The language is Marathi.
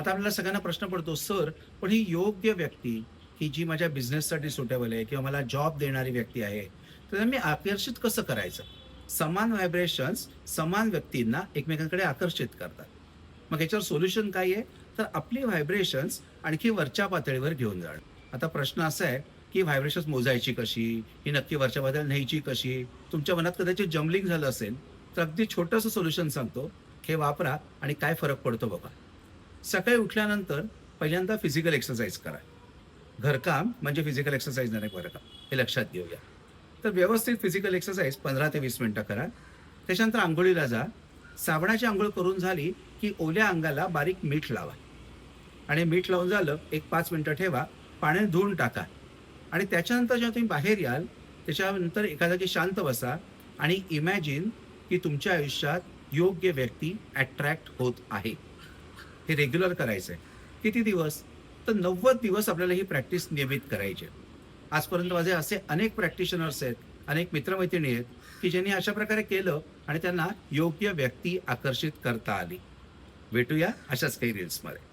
आता आपल्याला सगळ्यांना प्रश्न पडतो सर पण ही योग्य व्यक्ती ही जी माझ्या बिझनेससाठी सुटेबल आहे किंवा मला जॉब देणारी व्यक्ती आहे तर मी आकर्षित कसं करायचं? समान व्हायब्रेशन्स समान व्यक्तींना एकमेकांकडे आकर्षित करतात. मग याच्यावर सोल्युशन काय आहे? तर आपली व्हायब्रेशन्स आणखी वरच्या पातळीवर घेऊन जाणं. आता प्रश्न असा आहे की व्हायब्रेशन्स मोजायची कशी? ही नक्की वरच्या पातळीवर न्यायची कशी? तुमच्या मनात कदाचित जम्बलिंग झालं असेल तर अगदी छोटंसं सोल्युशन सांगतो. हे वापरा आणि काय फरक पडतो बघा. सकाळी उठल्यानंतर पहिल्यांदा फिजिकल एक्सरसाइज करा. घरकाम म्हणजे फिजिकल एक्सरसाइज नाही बरं का? हे लक्षात घेऊया. तर व्यवस्थित फिजिकल एक्सरसाइज पंधरा ते वीस मिनटं करा. त्याच्यानंतर आंघोळीला जा. साबणाची आंघोळ करून झाली की ओल्या अंगाला बारीक मीठ लावा. आणि मीठ लावून झालं एक पाच मिनटं ठेवा. पाण्याने धुवून टाका. आणि त्याच्यानंतर जेव्हा तुम्ही बाहेर याल त्याच्यानंतर एका जागी शांत बसा आणि इमॅजिन की तुमच्या आयुष्यात योग्य व्यक्ती अट्रॅक्ट होत आहे. हे रेग्युलर करायचं आहे किती दिवस? तर नव्वद दिवस आपल्याला ही प्रॅक्टिस नियमित करायची आहे. आजपर्यंत माझे असे अनेक प्रॅक्टिशनर्स आहेत अनेक मित्रमैत्रिणी आहेत की ज्यांनी अशा प्रकारे केलं आणि त्यांना योग्य व्यक्ती आकर्षित करता आली. भेटूया अशाच काही रील्समध्ये